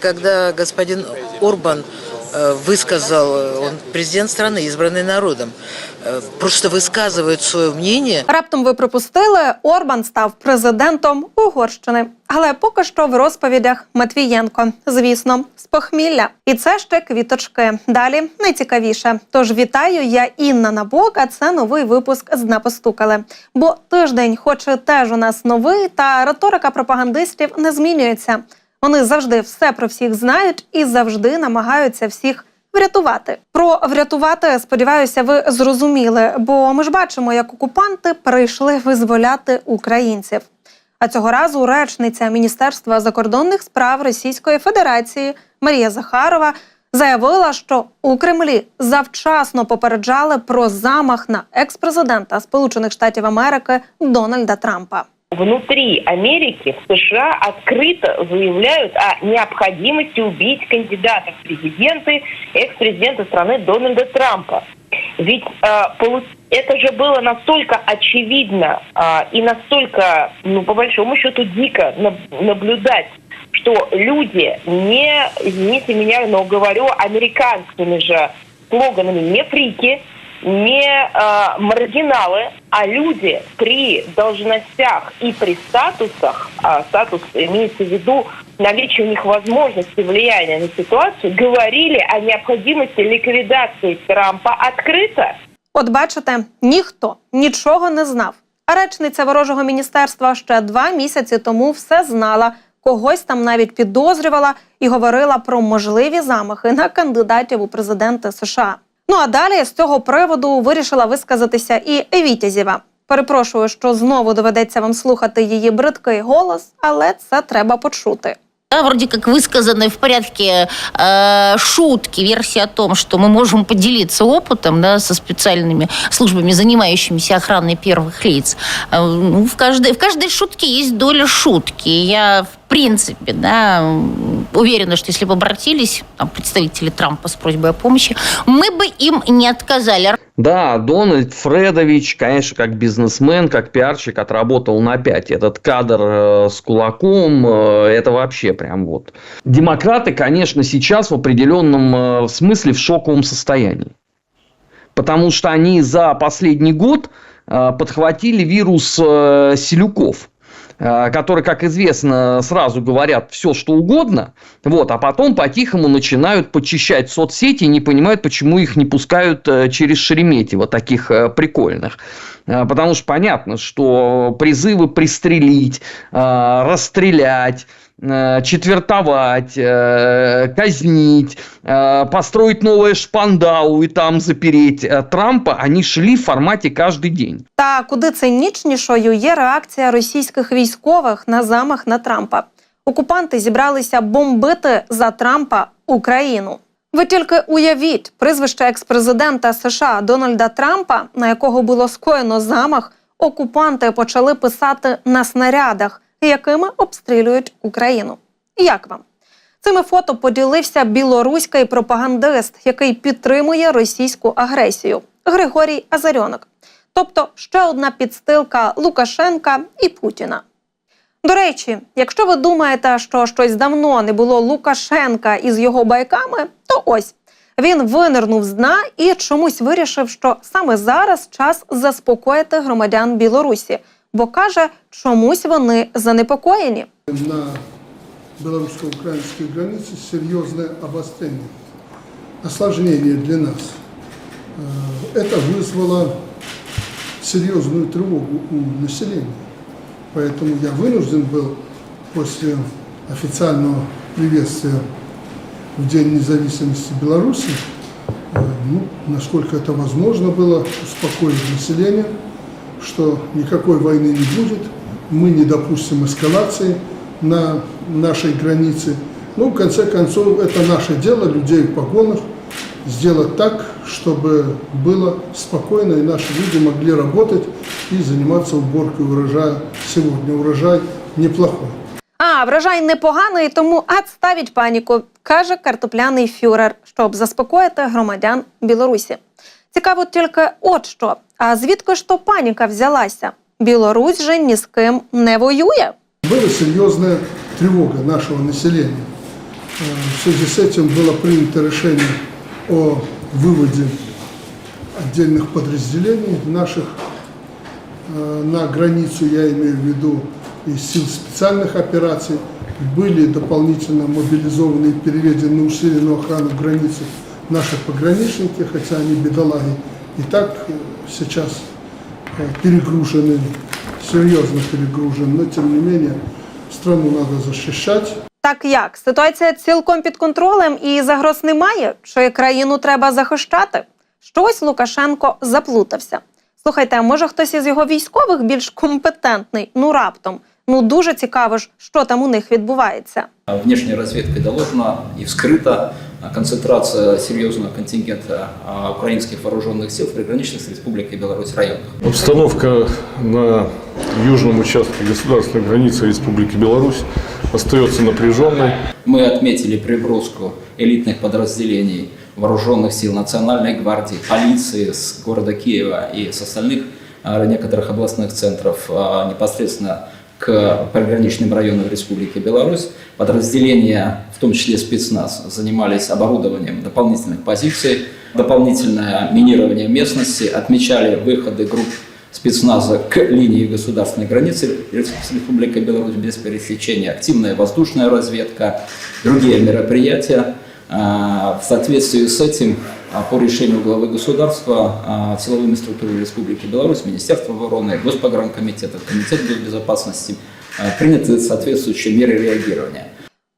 Когда господин Орбан э, высказал, э, он президент страны, избранный народом, э, просто высказывает свое мнение, Раптом ви пропустили, Орбан став президентом Угорщини. Але поки що в розповідях Матвієнко, звісно, з похмілля. І це ще квіточки. Далі найцікавіше. Тож вітаю, я Інна Набок, а це новий випуск з «Дна постукали. Бо тиждень, хоч і теж у нас новий, та риторика пропагандистів не змінюється. Вони завжди все про всіх знають і завжди намагаються всіх врятувати. Про врятувати, сподіваюся, ви зрозуміли, бо ми ж бачимо, як окупанти прийшли визволяти українців. А цього разу речниця Міністерства закордонних справ Російської Федерації Марія Захарова заявила, що у Кремлі завчасно попереджали про замах на екс-президента Сполучених Штатів Америки Дональда Трампа. Внутри Америки, в США открыто заявляют о необходимости убить кандидата в президенты, экс-президента страны Дональда Трампа. Ведь э, это же было настолько очевидно э, и настолько, ну, по большому счету, дико наб- наблюдать, что люди не, извините меня, но говорю американскими же слоганами, не фрики, не э, маргиналы, а люди при должностях и при статусах, а статус имеется в виду наличие у них возможности влияния на ситуацию, говорили о необходимости ликвидации Трампа открыто. От бачите, ніхто нічого не знав. А речниця ворожого міністерства ще два місяці тому все знала, когось там навіть підозрювала і говорила про можливі замахи на кандидатів у президенти США. Ну а далі з цього приводу вирішила висказатися і Вітязєва. Перепрошую, що знову доведеться вам слухати її бридкий голос, але це треба почути. Да, вроде как высказаны в порядке э, шутки, версия о том, что мы можем поделиться опытом да, со специальными службами, занимающимися охраной первых лиц. Э, ну, в, каждой, в каждой шутке есть доля шутки. Я, в принципе, да, уверена, что если бы обратились там, представители Трампа с просьбой о помощи, мы бы им не отказали. Да, Дональд Фредович, конечно, как бизнесмен, как пиарщик отработал на 5. Этот кадр э, с кулаком, э, это вообще прям вот. Демократы, конечно, сейчас в определенном э, смысле в шоковом состоянии. Потому что они за последний год подхватили вирус селюков которые, как известно, сразу говорят все, что угодно, вот, а потом по-тихому начинают почищать соцсети и не понимают, почему их не пускают э, через Шереметьево, таких э, прикольных. Э, Потому что понятно, что призывы пристрелить, э, расстрелять, э, четвертовать, э, казнить, э, построить новое шпандау и там запереть э, Трампа, они шли в формате каждый день. Та куди цинічнішою є реакція російських військових на замах на Трампа. Окупанти зібралися бомбити за Трампа Україну. Ви тільки уявіть прізвище екс-президента США Дональда Трампа, на якого було скоєно замах, окупанти почали писати на снарядах, якими обстрілюють Україну. Як вам? Цими фото поділився білоруський пропагандист, який підтримує російську агресію Григорій Азарьонок. Тобто ще одна підстилка Лукашенка і Путіна. До речі, якщо ви думаєте, що щось давно не було Лукашенка із його байками, то ось він винирнув з дна і чомусь вирішив, що саме зараз час заспокоїти громадян Білорусі, бо каже, чомусь вони занепокоєні. на белорусско-украинской границе серьезное обострение, осложнение для нас. Э, Это вызвало серьезную тревогу у населения. Поэтому я вынужден был после официального приветствия в День независимости Беларуси, э, ну, насколько это возможно было, успокоить население, что никакой войны не будет, мы не допустим эскалации на нашей границе. Ну, в конце концов, это наше дело, людей в погонах, сделать так, чтобы было спокойно и наши люди могли работать и заниматься уборкой урожая. Сегодня урожай неплохой. А врожай непоганий, тому отставіть паніку, каже картопляний фюрер, щоб заспокоїти громадян Білорусі. Цікаво тільки от що. А звідки ж то паніка взялася? Білорусь же ні з ким не воює. Была серьезная тревога нашего населения. В связи с этим было принято решение о выводе отдельных подразделений наших э, на границу, я имею в виду из сил специальных операций, были дополнительно мобилизованы и переведены на усиленную охрану границы наши пограничники, хотя они бедолаги и так э, сейчас э, перегружены, серьезно перегружены, но тем не менее страну надо защищать. Так як ситуація цілком під контролем і загроз немає? Чи країну треба захищати? Щось Лукашенко заплутався. Слухайте, а може хтось із його військових більш компетентний? Ну раптом. Ну дуже цікаво ж, що там у них відбувається. Внешней разведкой доложена и вскрыта концентрация серьезного контингента а, украинских вооруженных сил в приграничных с Республикой Беларусь районах. Обстановка на южном участке государственной границы Республики Беларусь остается напряженной. Мы отметили приброску элитных подразделений вооруженных сил Национальной гвардии, полиции с города Киева и с остальных а, некоторых областных центров а, непосредственно к приграничным районам Республики Беларусь. Подразделения, в том числе спецназ, занимались оборудованием дополнительных позиций, дополнительное минирование местности, отмечали выходы групп спецназа к линии государственной границы с Республикой Беларусь без пересечения, активная воздушная разведка, другие мероприятия. А, В соответствии с этим, по решению главы государства, а, силовыми структурами Республики Беларусь, Министерство обороны, Госпогранкомитета, Комитет безопасности а, приняты соответствующие меры реагирования.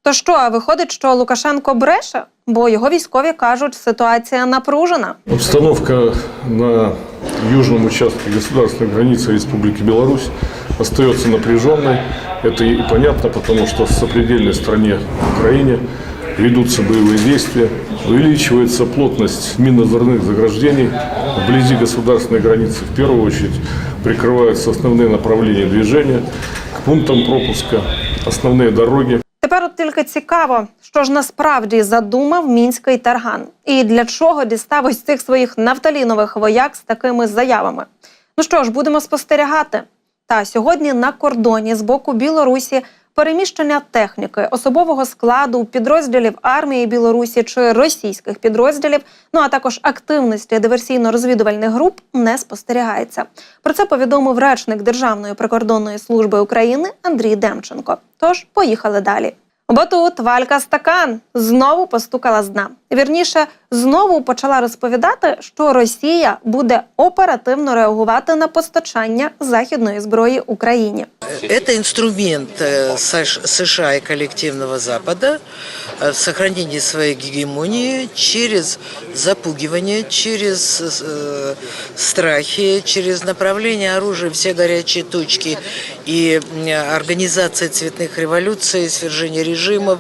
То що, а виходить, що Лукашенко бреше? Бо його військові кажуть, ситуація напружена. Обстановка на южном участке государственной границы Республики Беларусь остается напряженной. Это и понятно, потому что в сопредельной стране Украине ведутся боевые действия, увеличивается плотность минно-взрывных заграждений вблизи государственной границы. В первую очередь прикрываются основные направления движения к пунктам пропуска, основные дороги. Тепер от тільки цікаво, що ж насправді задумав мінський тарган, і для чого дістав ось цих своїх нафталінових вояк з такими заявами. Ну що ж, будемо спостерігати. Та сьогодні на кордоні з боку Білорусі переміщення техніки, особового складу, підрозділів армії Білорусі чи російських підрозділів, ну а також активності диверсійно-розвідувальних груп не спостерігається. Про це повідомив речник Державної прикордонної служби України Андрій Демченко. Тож поїхали далі. Бо тут Валька Стакан знову постукала з дна. Вірніше, знову почала розповідати, що Росія буде оперативно реагувати на постачання західної зброї Україні. Это инструмент э, Саш- США и коллективного Запада э, в сохранении своей гегемонии через запугивание, через э, страхи, через направление оружия в все горячие точки и м, организация цветных революций, свержение режимов.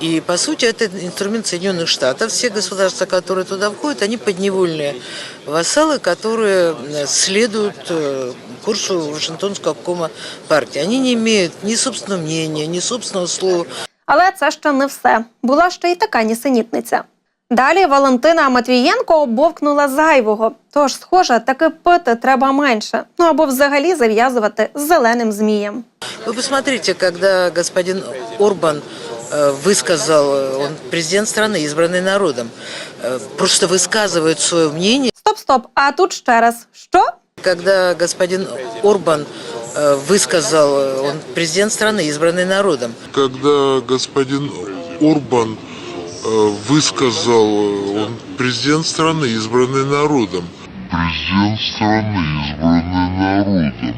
И, по сути, это инструмент Соединенных Штатов. Все государства, которые туда входят, они подневольные вассалы, которые э, следуют э, курсу Вашингтонского обкома партии. Они не имеют ни собственного мнения, ни собственного слова. Але це ще не все. Була ще й така нісенітниця. Далі Валентина Матвієнко обовкнула зайвого. Тож, схоже, таки пити треба менше. Ну або взагалі зав'язувати з зеленим змієм. Вы посмотрите, когда господин Орбан э, высказал, э, он президент страны, избранный народом, э, просто высказывает свое мнение. Стоп, стоп. А тут ще раз. Що? Когда господин Орбан э, высказал, э, он президент страны, избранный народом, когда господин Орбан э, высказал, э, он президент страны, избранный народом. Президент страны, избранный народом.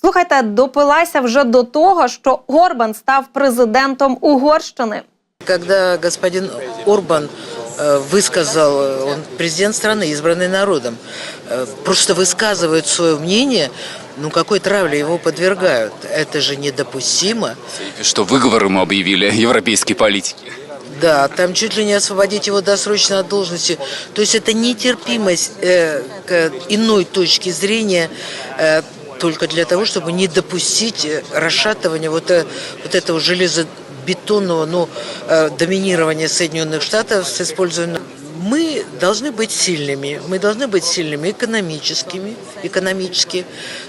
Слухайте, допилася вже до того, що Горбан став президентом Угорщини. когда господин Орбан э, высказал, э, он президент страны, избранный народом, э, просто высказывает свое мнение, ну какой травле его подвергают. Это же недопустимо. Что выговор ему объявили европейские политики. Да, там чуть ли не освободить его досрочно от должности. То есть это нетерпимость э, к иной точки зрения э, только для того, чтобы не допустить э, расшатывания вот, э, вот этого железобетонного ну, э, доминирования Соединенных Штатов с использованием мы должны быть сильными. Мы должны быть сильными экономическими, экономически.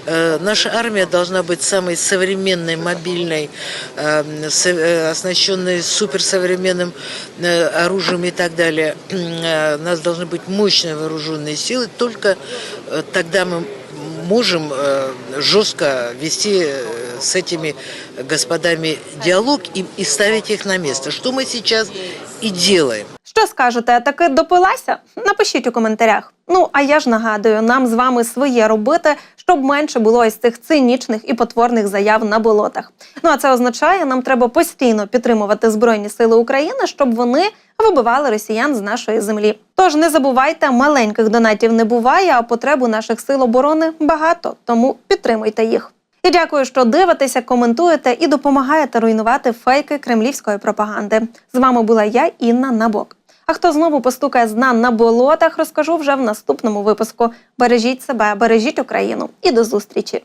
Наша армия должна быть самой современной, мобильной, э, оснащенной суперсовременным оружием и так далее. У нас должны быть мощные вооруженные силы. Только тогда мы можем э, жестко вести э, с этими господами диалог и, и ставить их на место. Что мы сейчас и делаем. Що скажете, таки допилася? Напишіть у коментарях. Ну а я ж нагадую, нам з вами своє робити, щоб менше було ось цих цинічних і потворних заяв на болотах. Ну а це означає, нам треба постійно підтримувати Збройні Сили України, щоб вони вибивали росіян з нашої землі. Тож не забувайте, маленьких донатів не буває, а потреб у наших сил оборони багато. Тому підтримуйте їх. І дякую, що дивитеся, коментуєте і допомагаєте руйнувати фейки кремлівської пропаганди. З вами була я, Інна Набок. А хто знову постукає з дна на болотах, розкажу вже в наступному випуску. Бережіть себе, бережіть Україну і до зустрічі!